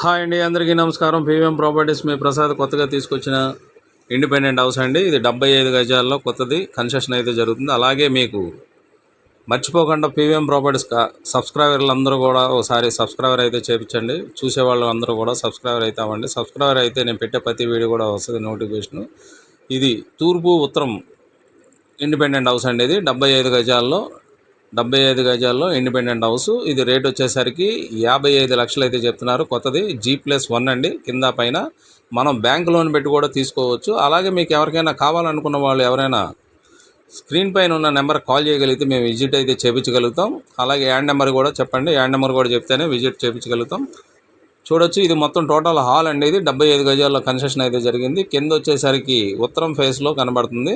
Hi అండి అందరికీ నమస్కారం. పీవీఎం ప్రాపర్టీస్ మీ ప్రసాద్ కొత్తగా తీసుకొచ్చిన ఇండిపెండెంట్ హౌస్ అండి. ఇది డెబ్బై ఐదు గజాల్లో కొత్తది కన్సెషన్ అయితే జరుగుతుంది. అలాగే మీకు మర్చిపోకుండా పీవీఎం ప్రాపర్టీస్ సబ్స్క్రైబర్లు అందరూ కూడా ఒకసారి సబ్స్క్రైబర్ అయితే చేపించండి. చూసేవాళ్ళు అందరూ కూడా సబ్స్క్రైబర్ అయితే అవ్వండి. సబ్స్క్రైబర్ అయితే నేను పెట్టే ప్రతి వీడియో కూడా వస్తుంది నోటిఫికేషన్. ఇది తూర్పు ఉత్తరం ఇండిపెండెంట్ హౌస్ అండి ఇది. డెబ్బై ఐదు గజాల్లో డెబ్బై ఐదు గజాల్లో ఇండిపెండెంట్ హౌస్. ఇది రేట్ వచ్చేసరికి యాభై ఐదు లక్షలు అయితే చెప్తున్నారు. కొత్తది జీ ప్లస్ వన్ అండి. కింద పైన మనం బ్యాంక్ లోన్ పెట్టి కూడా తీసుకోవచ్చు. అలాగే మీకు ఎవరికైనా కావాలనుకున్న వాళ్ళు ఎవరైనా స్క్రీన్ పైన ఉన్న నెంబర్ కాల్ చేయగలిగితే మేము విజిట్ అయితే చేపించగలుగుతాం. అలాగే యాడ్ నెంబర్ కూడా చెప్పండి. యాడ్ నెంబర్ కూడా చెప్తేనే విజిట్ చేయించగలుగుతాం చూడొచ్చు ఇది మొత్తం టోటల్ హాల్ అండి. ఇది డెబ్బై ఐదు గజాల్లో కన్స్ట్రక్షన్ అయితే జరిగింది. కింద వచ్చేసరికి ఉత్తరం ఫేస్లో కనబడుతుంది.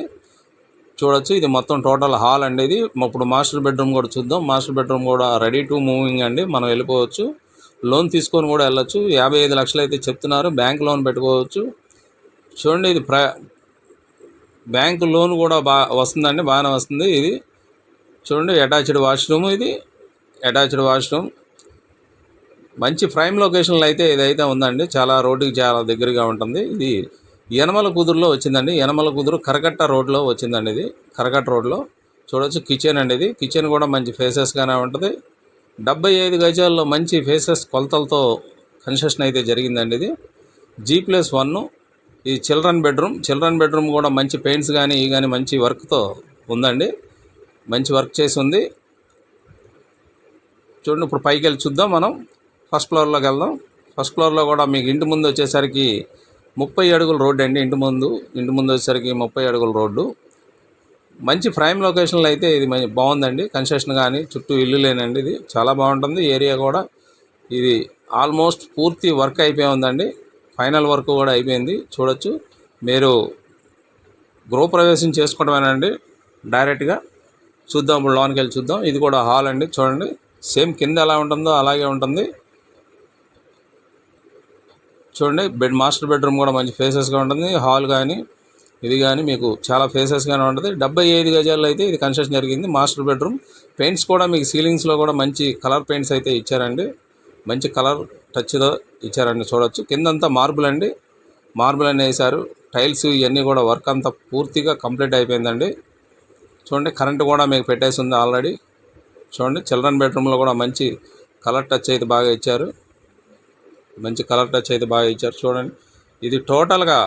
చూడొచ్చు. ఇది మొత్తం టోటల్ హాల్ అండి ఇది. ఇప్పుడు మాస్టర్ బెడ్రూమ్ కూడా చూద్దాం. మాస్టర్ బెడ్రూమ్ కూడా రెడీ టు మూవింగ్ అండి. మనం వెళ్ళిపోవచ్చు. లోన్ తీసుకొని కూడా వెళ్ళొచ్చు. యాభై ఐదు లక్షలు అయితే చెప్తున్నారు. బ్యాంక్ లోన్ పెట్టుకోవచ్చు. చూడండి ఇది ప్ర బ్యాంక్ లోన్ కూడా బాగా వస్తుందండి. బాగానే వస్తుంది ఇది. చూడండి అటాచ్డ్ వాష్రూమ్ ఇది. Attached washroom. మంచి ప్రైమ్ లొకేషన్లో అయితే ఇదైతే ఉందండి. చాలా రోడ్డుకి చాలా దగ్గరగా ఉంటుంది. ఇది యనమల కుదురులో వచ్చిందండి. యనమల కుదురు కరకట్ట రోడ్లో వచ్చిందండి ఇది. కరకట్ట రోడ్లో చూడవచ్చు కిచెన్ అండి ఇది. కిచెన్ కూడా మంచి ఫేసెస్గానే ఉంటుంది. డెబ్బై ఐదు గజాల్లో మంచి ఫేసెస్ కొలతలతో కన్స్ట్రక్షన్ అయితే జరిగిందండి ఇది. జీ ప్లస్ వన్ ఈ చిల్డ్రన్ బెడ్రూమ్ చిల్డ్రన్ బెడ్రూమ్ కూడా మంచి పెయింట్స్ కానీ ఈ కానీ మంచి వర్క్తో ఉందండి. మంచి వర్క్ చేసి ఉంది. చూడండి ఇప్పుడు పైకి వెళ్ళి చూద్దాం మనం. ఫస్ట్ ఫ్లోర్లోకి వెళ్దాం. ఫస్ట్ ఫ్లోర్లో కూడా మీకు ఇంటి ముందు వచ్చేసరికి ముప్పై అడుగుల రోడ్డు అండి ఇంటి ముందు. ఇంటి ముందు వచ్చేసరికి ముప్పై అడుగుల రోడ్డు. మంచి ప్రైమ్ లొకేషన్లో అయితే ఇది మంచి బాగుందండి. కన్స్ట్రక్షన్ కానీ చుట్టూ ఇల్లు లేనండి ఇది. చాలా బాగుంటుంది. ఏరియా కూడా ఇది ఆల్మోస్ట్ పూర్తి వర్క్ అయిపోయి ఉందండి. ఫైనల్ వర్క్ కూడా అయిపోయింది. చూడొచ్చు. మీరు గృహప్రవేశం చేసుకోవడమేనండి. డైరెక్ట్గా చూద్దాం. ఇప్పుడు లోనికి వెళ్ళి చూద్దాం. ఇది కూడా హాల్ అండి. చూడండి. సేమ్ కింద ఎలా ఉంటుందో అలాగే ఉంటుంది. చూడండి బెడ్ మాస్టర్ బెడ్రూమ్ కూడా మంచి ఫేసెస్గా ఉంటుంది. హాల్ కానీ ఇది కానీ మీకు చాలా ఫేసెస్గానే ఉంటుంది. డెబ్బై ఐదు గజాల్లో అయితే ఇది కన్స్ట్రక్షన్ జరిగింది. మాస్టర్ బెడ్రూమ్ పెయింట్స్ కూడా మీకు సీలింగ్స్లో కూడా మంచి కలర్ పెయింట్స్ అయితే ఇచ్చారండి. మంచి కలర్ టచ్తో ఇచ్చారండి చూడొచ్చు. కిందంతా మార్బుల్ అండి. మార్బుల్ అనే వేశారు. టైల్స్ ఇవన్నీ కూడా వర్క్ అంతా పూర్తిగా కంప్లీట్ అయిపోయిందండి. చూడండి కరెంట్ కూడా మీకు పెట్టేసి ఉంది ఆల్రెడీ చూడండి చిల్డ్రన్ బెడ్రూమ్లో కూడా మంచి కలర్ టచ్ అయితే బాగా ఇచ్చారు. మంచి కలర్ టచ్ అయితే బాగా ఇచ్చారు. చూడండి ఇది టోటల్గా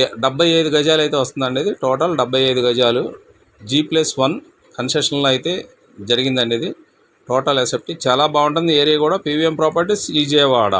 ఏ డెబ్బై ఐదు గజాలు అయితే వస్తుందండి ఇది. టోటల్ డెబ్బై ఐదు గజాలు. జీ ప్లస్ వన్ కన్సెషన్లో అయితే జరిగిందండి ఇది. టోటల్ ఎసెప్టీ చాలా బాగుంటుంది. ఏరియా కూడా పీవీఎం ప్రాపర్టీస్ విజయవాడ